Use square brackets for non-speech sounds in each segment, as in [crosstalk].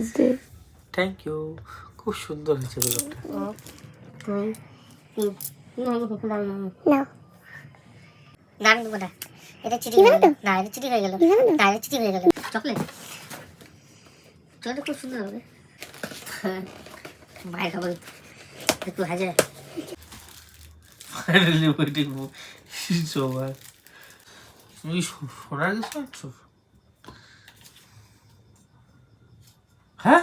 Birthday thank you খুব সুন্দর হয়েছে নাও দারুণ দেবো এটা চিঠি হয়ে গেল। না এটা চিঠি হয়ে গেল। না এটা চিঠি হয়ে গেল। চকলেট। চকলেট খুব সুন্দর হবে। মায়ের খাবার। একটু হাজার ফাইনালি ওয়েটিং ইটস তুমি শোনার কিছু আছো হ্যাঁ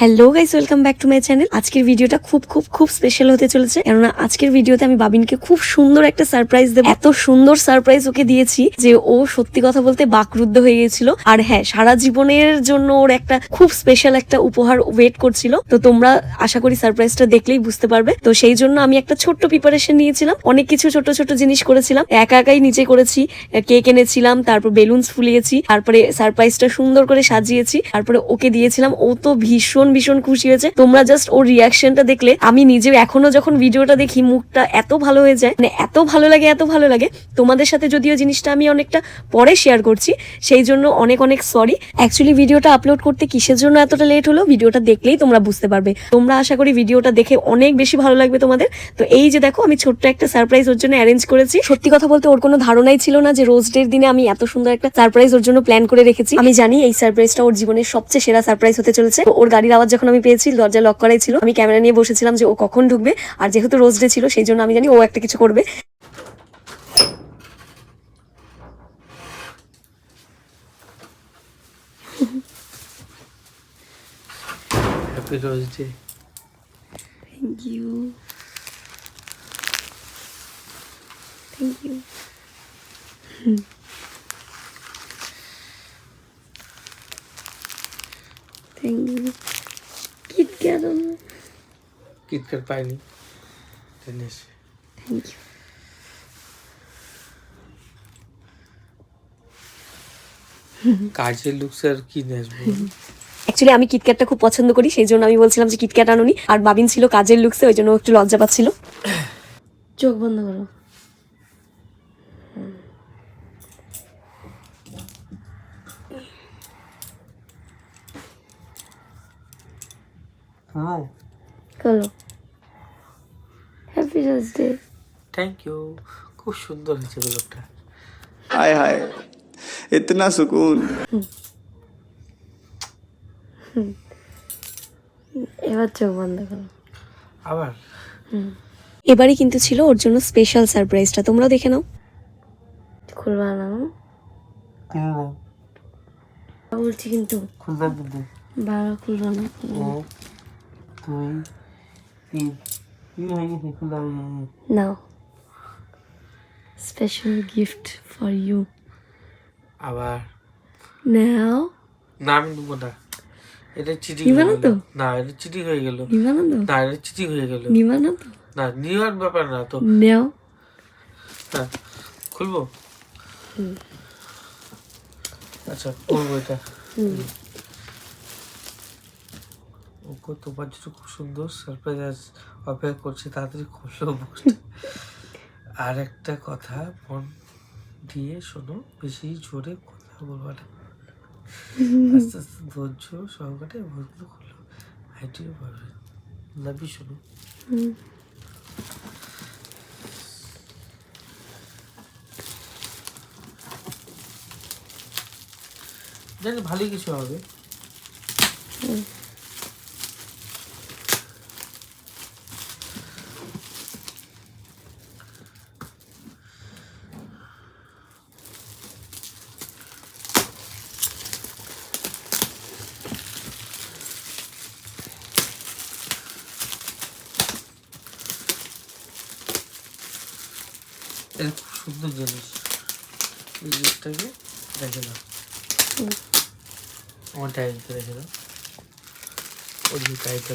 hello guys welcome back to my channel আজকের ভিডিওটা খুব খুব খুব স্পেশাল হতে চলেছে। কেননা আজকের ভিডিওতে আমি বাবিনকে খুব সুন্দর একটা সারপ্রাইজ দেবো। এত সুন্দর সারপ্রাইজ ওকে দিয়েছি যে ও সত্যি কথা বলতে বাকরুদ্ধ হয়ে গেছিল আর হ্যাঁ সারা জীবনের জন্য ওর একটা খুব স্পেশাল একটা উপহার ওয়েট করছিল। তো তোমরা আশা করি সারপ্রাইজটা দেখলেই বুঝতে পারবে। তো সেই জন্য আমি একটা ছোট্ট প্রিপারেশন নিয়েছিলাম। অনেক কিছু ছোট ছোট জিনিস করেছিলাম। একা একাই নিচে করেছি। কেক এনেছিলাম, তারপর বেলুনস ফুলিয়েছি, তারপরে সারপ্রাইজটা সুন্দর করে সাজিয়েছি, তারপরে ওকে দিয়েছিলাম। ও তো ভীষণ ভীষণ খুশি হয়েছে। তোমরা জাস্ট ওর রিয়াকশনটা দেখলে, আমি নিজে এখনও যখন ভিডিওটা দেখি, মুখটা এত ভালো হয়ে যায় মানে এত ভালো লাগে, এত ভালো লাগে। তোমাদের সাথে যদিও জিনিসটা আমি অনেকটা পরে শেয়ার করছি, সেই জন্য অনেক অনেক সরি অ্যাকচুয়ালি ভিডিওটা আপলোড করতে কিসের জন্য এতটা লেট হলো, ভিডিওটা দেখলেই তোমরা বুঝতে পারবে। তোমরা আশা করি ভিডিওটা দেখে অনেক বেশি ভালো লাগবে তোমাদের। তো এই যে দেখো, আমি ছোট্ট একটা সারপ্রাইজ ওর জন্য অ্যারেঞ্জ করেছি। সত্যি কথা বলতে ওর কোনো ধারণাই ছিল না যে রোজ ডের দিনে আমি এত সুন্দর একটা সারপ্রাইজ ওর জন্য প্ল্যান করে রেখেছি। আমি জানি এই সারপ্রাইজটা ওর জীবনের সবচেয়ে সেরা সারপ্রাইজ হতে চলেছে। ওর গাড়ির আওয়াজ যখন আমি পেয়েছি দরজা লক করাই ছিল আমি ক্যামেরা নিয়ে বসেছিলাম যে ও কখন ঢুকবে আর যেহেতু রোজ ডে ছিল সেই জন্য আমি জানি ও একটা কিছু করবে। Happy rose day thank you thank you thank you KitKat পাইনি। টেনে এসে। থ্যাংক ইউ কাজের লুকস আর কি অ্যাকচুয়ালি আমি কিটক্যাটটা খুব পছন্দ করি সেই জন্য আমি বলছিলাম যে কিটক্যাট আনুনি। আর বাবিন ছিল কাজের লুকসে ওই জন্য একটু লজ্জা পাচ্ছিল। চোখ বন্ধ করো। হ্যাঁ চলো হ্যাপি বার্থডে থ্যাংক ইউ খুব সুন্দর হয়েছে ব্লগটা। হায় হায় ইতনা সুকুন। এবার চোখ বন্ধ করো। আবার? এবারে কিন্তু ছিল ওর জন্য স্পেশাল সারপ্রাইজটা তোমরাও দেখে নাও। খুলবা না হ্যাঁ। বলছি কিন্তু খুলবা বাবা খুলবা না। হ্যাঁ। এক দুই তিন কি হয়ে গেছে খুলতে নাও স্পেশাল গিফট ফর ইউ আবার নাও না আমি নেব না এটা চিঠি নিবা হয়ে না তো? গেল না এটা চিঠি হয়ে গেল নিবা না তো না এটা চিঠি হয়ে গেল নিবা না তো না নেওয়ার ব্যাপার না তো নাও হ্যাঁ খুলবো আচ্ছা করব এটা ওকে তোমার জন্য খুব সুন্দর সারপ্রাইজ অপেক্ষা করছে, তাড়াতাড়ি বুকটা আর একটা কথা মন দিয়ে শোনো, বেশি জোরে কথা বলবা না। আস্তে আস্তে ধৈর্য সহকারে বইগুলো খুললো হাইটিও পাবে লাভি শোনো। জানি ভালোই কিছু হবে। এটা খুব সুন্দর জিনিস এই জিনিসটাকে রেখে দাও আমার রেখে দাও ওই যে ডায়েরিটা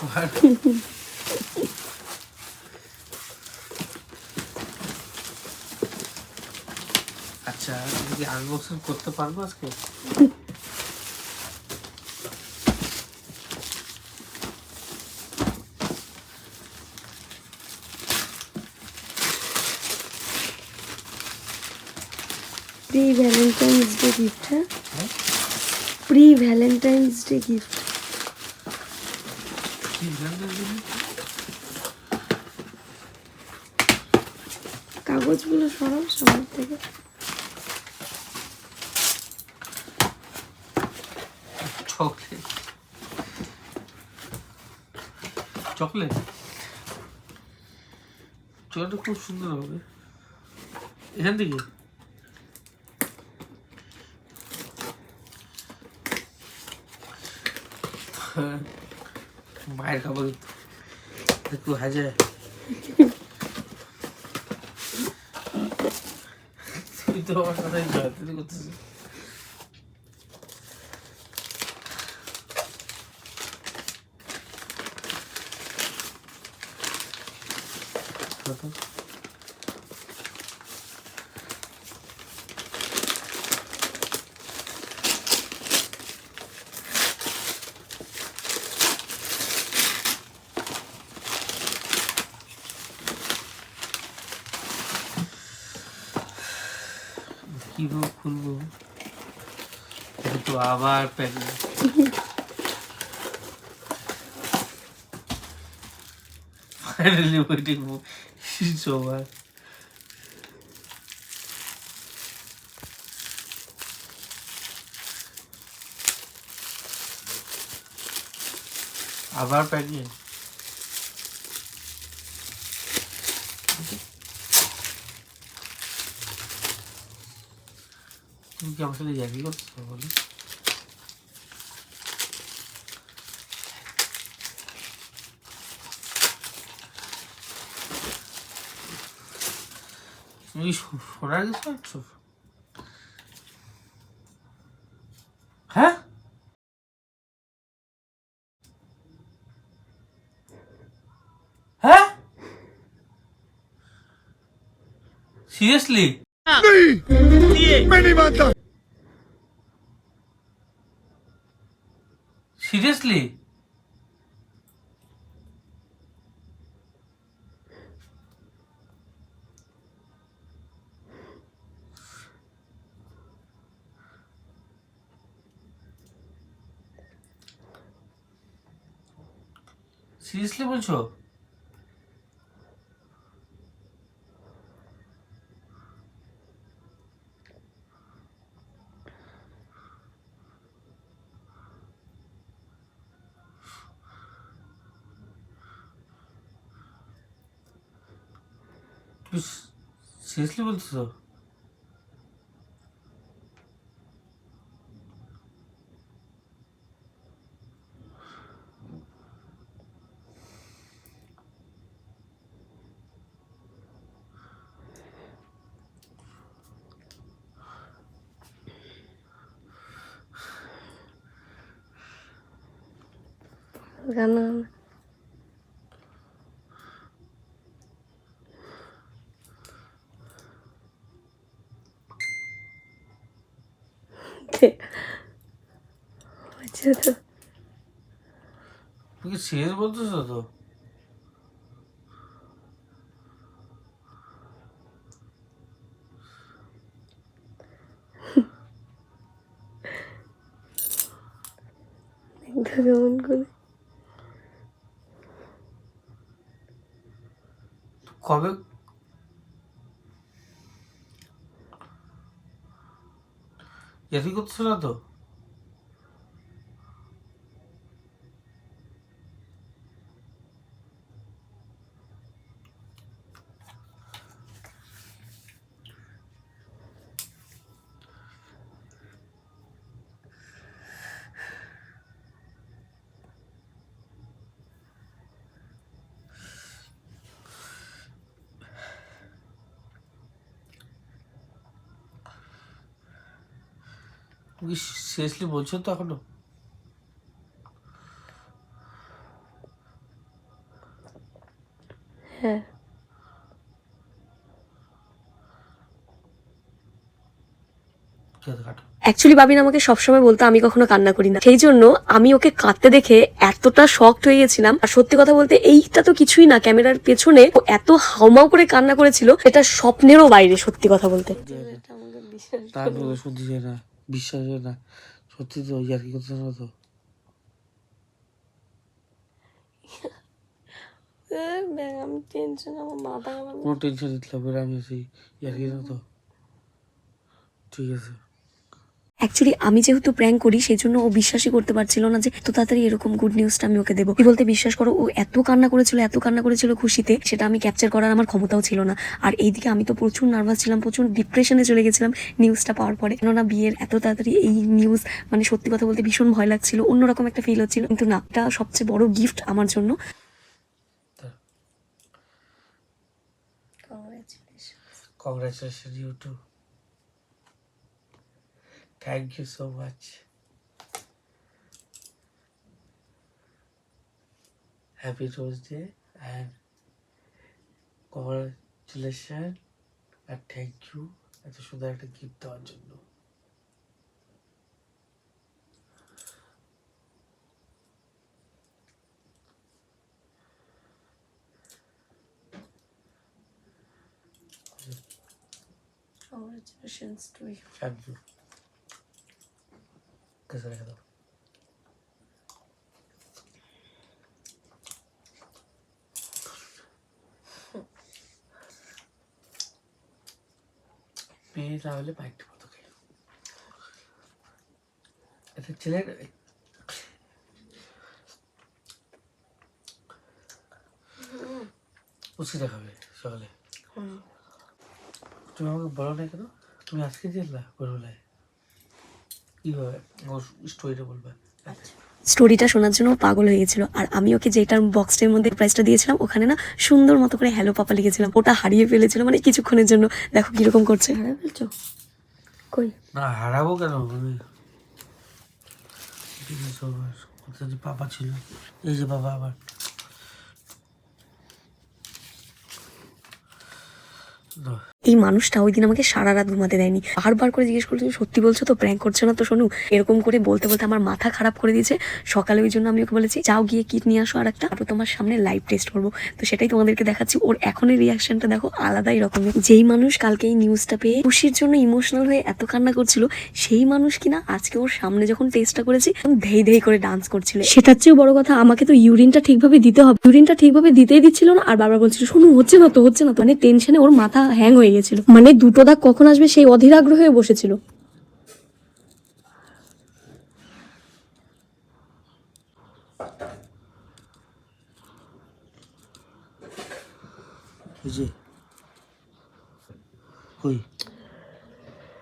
[laughs] আচ্ছা কি আনবক্সিং করতে পারব আজকে? প্রি ভ্যালেন্টাইন্স ডে গিফট হ্যাঁ? Pre Valentine's day gift? কাগজগুলো সরাও সামনে থেকে। চকলেট। চকলেট? চকলেটটা খুব সুন্দর হবে। এখান থেকে? হ্যাঁ, মায়ের খাবার একটু হাজে। তুই তো আমার কীভাবে খুলবো এটা তো আবার প্যাকিং ফাইনালি ওয়েটিং সবার আবার প্যাকিং তুমি কি আমার সাথে জ্যাকি করছ বলো। তুমি শো- কিছু আনছো হ্যাঁ? হ্যাঁ? সিরিয়াসলি সিরিয়াসলি সিরিয়াসলি বলছো? Biz sesli bulutu. 그러면 তুমি সিরিয়াসলি বলছো গানা আচ্ছা তো তুমি কি সিরিয়াস বলতেছো তো দেখো কেমন করে কবে ইয়ারি করতেছো না তো। তুমি সিরিয়াসলি বলছো তো এখনও? হ্যাঁ। কি অ্যাকচুয়ালি বাবিন আমাকে সবসময় বলতো আমি কখনো কান্না করি না। সেই জন্য আমি ওকে কাঁদতে দেখে এতটা শকড হয়ে গেছিলাম। আর সত্যি কথা বলতে এইটা তো কিছুই না ক্যামেরার পেছনে ও এত হাউমাউ করে কান্না করেছিল এটা স্বপ্নেরও বাইরে সত্যি কথা বলতে। বিশ্বাস হয় না। সত্যি তো ইয়ার কি করতে না তো? আমি টেনশন আমার মাথা কোনো টেনশন দিতে না, আমি আছি। ইয়ার কি না তো? ঠিক আছে। অ্যাকচুয়ালি আমি যেহেতু প্র্যাঙ্ক করি সেই জন্য ও বিশ্বাসই করতে পারছিল না যে এত তাড়াতাড়ি এরকম গুড নিউজটা আমি ওকে দেবো। কি বলতে বিশ্বাস করো ও এত কান্না করেছিল এত কান্না করেছিল খুশিতে সেটা আমি ক্যাপচার করার আমার ক্ষমতাও ছিল না। আর এইদিকে আমি তো প্রচুর নার্ভাস ছিলাম প্রচুর ডিপ্রেশনে চলে গেছিলাম নিউজটা পাওয়ার পরে। কেননা বিয়ের এত তাড়াতাড়ি এই নিউজ মানে সত্যি কথা বলতে ভীষণ ভয় লাগছিল অন্যরকম একটা ফিল হচ্ছিল। কিন্তু না এটা সবচেয়ে বড় গিফট আমার জন্য। Congratulations, you too. Thank you so much. Happy Rose Day and congratulations and thank you এত সুন্দর একটা গিফট দেওয়ার জন্য থ্যাংক ইউ কাছে রেখে দাও মেয়ে হলে বাইকটা মতো খাই এটা ছেলের উচকি দেখাবে সকালে। তুমি আমাকে বলো না কেন? তুমি আজকে দিলা ভোরবেলায় কীভাবে স্টোরিটা বলবে। স্টোরিটা শোনার জন্য পাগল হয়ে গেছিল। আর আমি ওকে যেটার বক্সটার মধ্যে প্রাইসটা দিয়েছিলাম ওখানে না সুন্দর মতো করে হ্যালো পাপা লিখেছিলাম। ওটা হারিয়ে ফেলেছিল মানে কিছুক্ষণের জন্য। দেখো কীরকম করছে। হারিয়ে ফেলছো? কই? না হারাবো কেন? যে বাবা ছিল? এই যে বাবা আবার। এই মানুষটা ওই দিন আমাকে সারা রাত ঘুমাতে দেয়নি। বারবার করে জিজ্ঞেস করছে সত্যি বলছো তো প্র্যাঙ্ক করছ না তো শোনু এরকম করে বলতে বলতে আমার মাথা খারাপ করে দিয়েছে। সকালে ওই জন্য আমি ওকে বলেছি, যাও গিয়ে কিট নিয়ে আসো আর একটা তারপর তোমার সামনে লাইভ টেস্ট করব। তো সেটাই তোমাদেরকে দেখাচ্ছি। ওর এখনের রিয়াকশনটা দেখো, আলাদাই রকমের যেই মানুষ কালকে এই নিউজটা পেয়ে খুশির জন্য ইমোশনাল হয়ে এত কান্না করছিল, সেই মানুষ কিনা আজকে ওর সামনে যখন টেস্টটা করেছি ধেই ধেই করে ডান্স করছিল। সেটার চেয়েও বড় কথা, আমাকে তো ইউরিনটা ঠিকভাবে দিতে হবে। ইউরিনটা ঠিকভাবে দিতেই দিচ্ছিল না, আর বারবার বলছিল শোনো হচ্ছে না তো, হচ্ছে না তো। মানে টেনশনে ওর মাথা হ্যাং হয়ে গেছিল মানে দুটো দাগ কখন আসবে সেই অধীর আগ্রহ বসেছিল।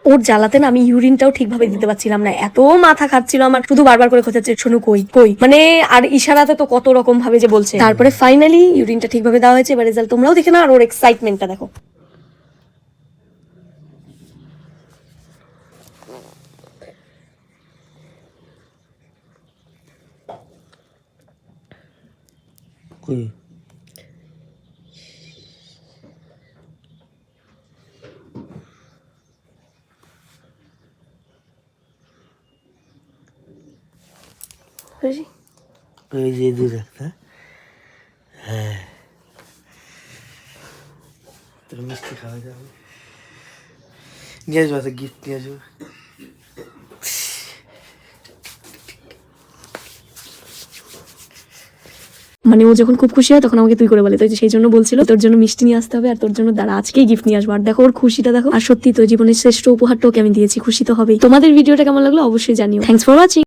ওর জ্বালাতে না আমি ইউরিনটাও ঠিকভাবে দিতে পারছিলাম না। এত মাথা খাচ্ছিল আমার। শুধু বারবার করে খোঁজাচ্ছে শোনো কই কই? মানে আর ইশারাতে তো কত রকম ভাবে যে বলছে। তারপরে ফাইনালি ইউরিনটা ঠিকভাবে দেওয়া হয়েছে এবার রেজাল্ট তোমরাও দেখে না আর ওর এক্সাইটমেন্টটা দেখো। কই ওই যে দূর একটা। হ্যাঁ। তোর মিষ্টি খাওয়া যাবে। নিয়ে আসব গিফট নিয়ে আসব। মানে ও যখন খুব খুশি হয় তখন আমাকে তুই করে বলে তো সেই জন্য বলছিল, তোর জন্য মিষ্টি নিয়ে আসতে হবে আর তোর জন্য দাঁড়া, আজকেই গিফট নিয়ে আসব। আর দেখো, ওর খুশিটা দেখো। আর সত্যি তো জীবনের শ্রেষ্ঠ উপহারটা ওকে আমি দিয়েছি, খুশি তো হবেই। তোমাদের ভিডিওটা কেমন লাগল অবশ্যই জানিও। Thanks for watching